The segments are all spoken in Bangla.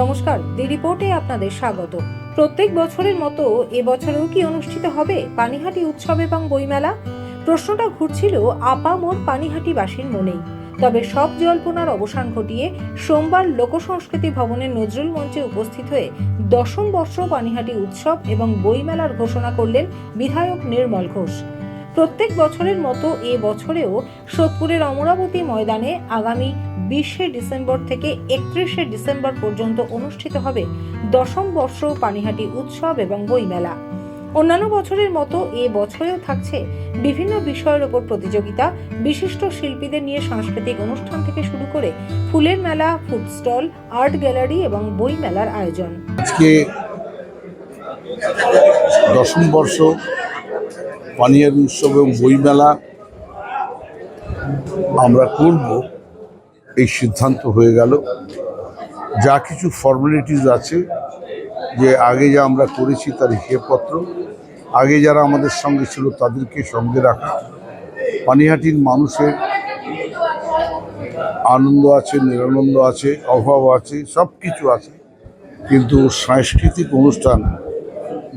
নমস্কার, দি রিপোর্টে আপনাদের স্বাগত। প্রত্যেক বছরের মতো এবছরেও কি অনুষ্ঠিত হবে পানিহাটি উৎসব এবং বইমেলা? প্রশ্নটা ঘুরছিল আপামোর পানিহাটিবাসীর মনেই। তবে সব জল্পনার অবসান ঘটিয়ে সোমবার লোকসংস্কৃতি ভবনের নজরুল মঞ্চে উপস্থিত হয়ে দশম বর্ষ পানিহাটি উৎসব এবং বইমেলার ঘোষণা করলেন বিধায়ক নির্মল ঘোষ। প্রত্যেক বছরের মতো এ বছরেও সোদপুরের অমরাবতী ময়দানে আগামী বিশে ডিসেম্বর থেকে একত্রিশে ডিসেম্বর পর্যন্ত অনুষ্ঠিত হবে দশম বর্ষ পানিহাটি উৎসব এবং বইমেলা। অন্যান্য বছরের মতো এ বছরেও থাকছে বিভিন্ন বিষয়ের ওপর প্রতিযোগিতা, বিশিষ্ট শিল্পীদের নিয়ে সাংস্কৃতিক অনুষ্ঠান থেকে শুরু করে ফুলের মেলা, ফুড স্টল, আর্ট গ্যালারি এবং বই মেলার আয়োজন। আজকে দশম বর্ষ পানিয়ারি উৎসব এবং বইমেলা আমরা করব, এই সিদ্ধান্ত হয়ে গেল। যা কিছু ফর্মালিটিস আছে, যে আগে যা আমরা করেছি তার হিসেবপত্র, আগে যারা আমাদের সঙ্গে ছিল তাদেরকে সঙ্গে রাখা। পানিহাটির মানুষের আনন্দ আছে, নিরানন্দ আছে, অভাব আছে সব কিছু আছে। কিন্তু সাংস্কৃতিক অনুষ্ঠান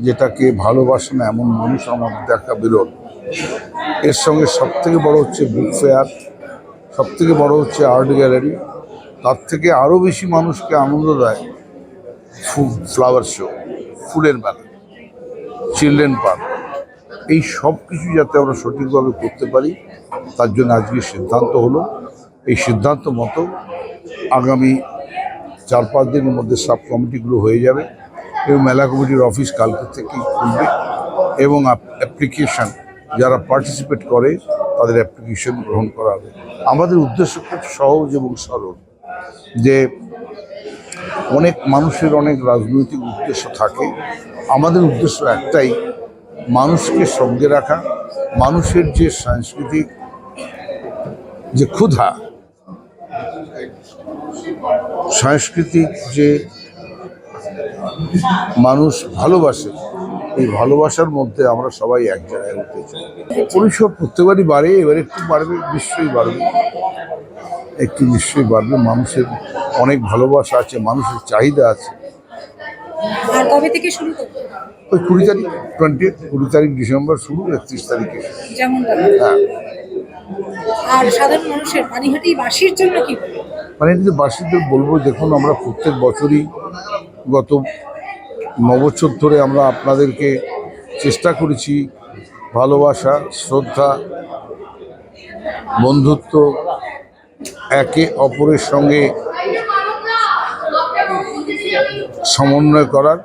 যেটাকে ভালোবাসে না এমন মানুষ আমার দেখা বিরল। এর সঙ্গে সব থেকে বড় হচ্ছে বুক ফেয়ার সব থেকে বড় হচ্ছে আর্ট গ্যালারি তার থেকে আরও বেশি মানুষকে আনন্দ দেয় ফুল ফ্লাওয়ার শো ফুলের মেলা চিলড্রেন পার্ক এই সব কিছু যাতে আমরা সঠিকভাবে করতে পারি, তার জন্য আজকে সিদ্ধান্ত হলো। এই সিদ্ধান্ত মতো আগামী চার পাঁচ দিনের মধ্যে সাব কমিটিগুলো হয়ে যাবে। এবং মেলা কমিটির অফিস কালকে থেকেই খুলবে এবং অ্যাপ্লিকেশন যারা পার্টিসিপেট করে, তাদের অ্যাপ্লিকেশন গ্রহণ করা হবে। আমাদের উদ্দেশ্য খুব সহজ এবং সরল যে অনেক মানুষের অনেক রাজনৈতিক উদ্দেশ্য থাকে। আমাদের উদ্দেশ্য একটাই, মানুষকে সঙ্গে রাখা, মানুষের যে সাংস্কৃতিক যে ক্ষুধা, সাংস্কৃতিক যে মানুষ ভালোবাসে। এই ভালোবাসার মধ্যে আমরা সবাই এক জায়গায় উঠতে চাই। পরিসর প্রত্যেকবারই বাড়ে এবার একটু বাড়বে নিশ্চয়ই বাড়বে। একটু নিশ্চয়ই বাড়বে। মানুষের অনেক ভালোবাসা আছে মানুষের চাহিদা আছে। আর কবে থেকে শুরু ওই কুড়ি তারিখ টোয়েন্টি কুড়ি তারিখ ডিসেম্বর শুরু একত্রিশ তারিখে যেমন হ্যাঁ। আর সাধারণ মানুষের পানিহাটি বাসীর জন্য কি? মানে বাসীদের বলব দেখুন আমরা প্রত্যেক বছরই গত নবছর ধরে আমরা আপনাদেরকে চেষ্টা করেছি ভালোবাসা, শ্রদ্ধা, বন্ধুত্ব, একে অপরের সঙ্গে সমন্বয় করার।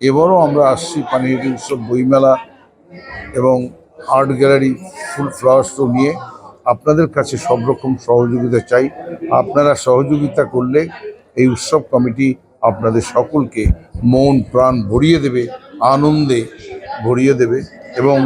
এবারও আমরা আসছি পানিহাটি উৎসব বইমেলা এবং আর্ট গ্যালারি ফুল ফ্লাওয়ার শো নিয়ে। আপনাদের কাছে সব রকম সহযোগিতা চাই। আপনারা সহযোগিতা করলে এই উৎসব কমিটি আপনাদের সকলকে মন, প্রাণ ভরিয়ে দেবে, আনন্দে ভরিয়ে দেবে এবং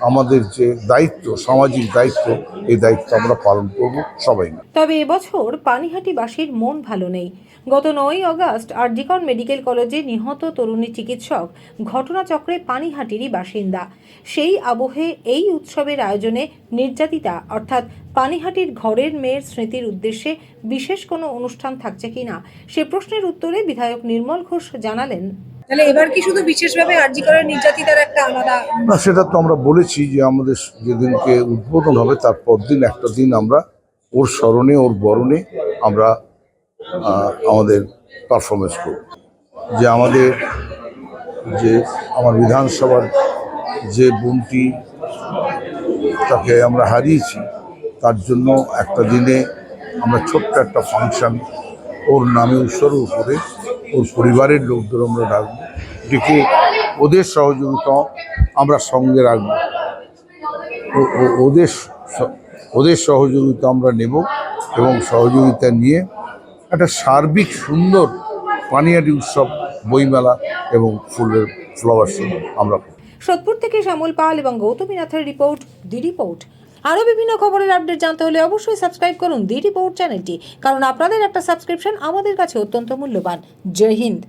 আমাদের যে দায়িত্ব, সামাজিক দায়িত্ব, এই দায়িত্ব আমরা পালন করব সবাই। তবে এবছর পানিহাটিবাসীর মন ভালো নেই গত নয় আগস্ট আরজিকর মেডিকেল কলেজে নিহত তরুণী চিকিৎসক ঘটনাচক্রে পানিহাটিরই বাসিন্দা। সেই আবহে এই উৎসবের আয়োজনে নির্যাতিতা অর্থাৎ পানিহাটির ঘরের মেয়ের স্মৃতির উদ্দেশ্যে বিশেষ কোনো অনুষ্ঠান থাকছে কিনা সে প্রশ্নের উত্তরে বিধায়ক নির্মল ঘোষ জানালেন। তাহলে এবার কি শুধু বিশেষভাবে আরজি করার নির্যাতিতার একটা আলাদা না সেটা তো আমরা বলেছি যে আমাদের যেদিনকে উদ্বোধন হবে তার পরদিন একটা দিন আমরা ওর স্মরণে ওর বরণে আমরা আমাদের পারফরমেন্স করব। যে আমাদের যে আমার বিধানসভার যে বোনটি তাকে আমরা হারিয়েছি, তার জন্য একটা দিনে আমরা ছোট্ট একটা ফাংশন ওর নামে উৎসর্গ করে ওর পরিবারের লোকদের আমরা ডাকবো। ডেকে ওদের সহযোগিতা আমরা সঙ্গে রাখব। ওদের ওদের সহযোগিতা আমরা নেব এবং সহযোগিতা নিয়ে একটা সার্বিক সুন্দর পানিয়াটি উৎসব, বইমেলা এবং ফুলের ফ্লাওয়ার শো আমরা। সোদপুর থেকে শ্যামল পাল এবং গৌতমীনাথের রিপোর্ট, দি রিপোর্ট। আরও বিভিন্ন খবরের আপডেট জানতে হলে অবশ্যই সাবস্ক্রাইব করুন দি রিপোর্ট চ্যানেলটি, কারণ আপনাদের একটা সাবস্ক্রিপশন আমাদের কাছে অত্যন্ত মূল্যবান। জয় হিন্দ।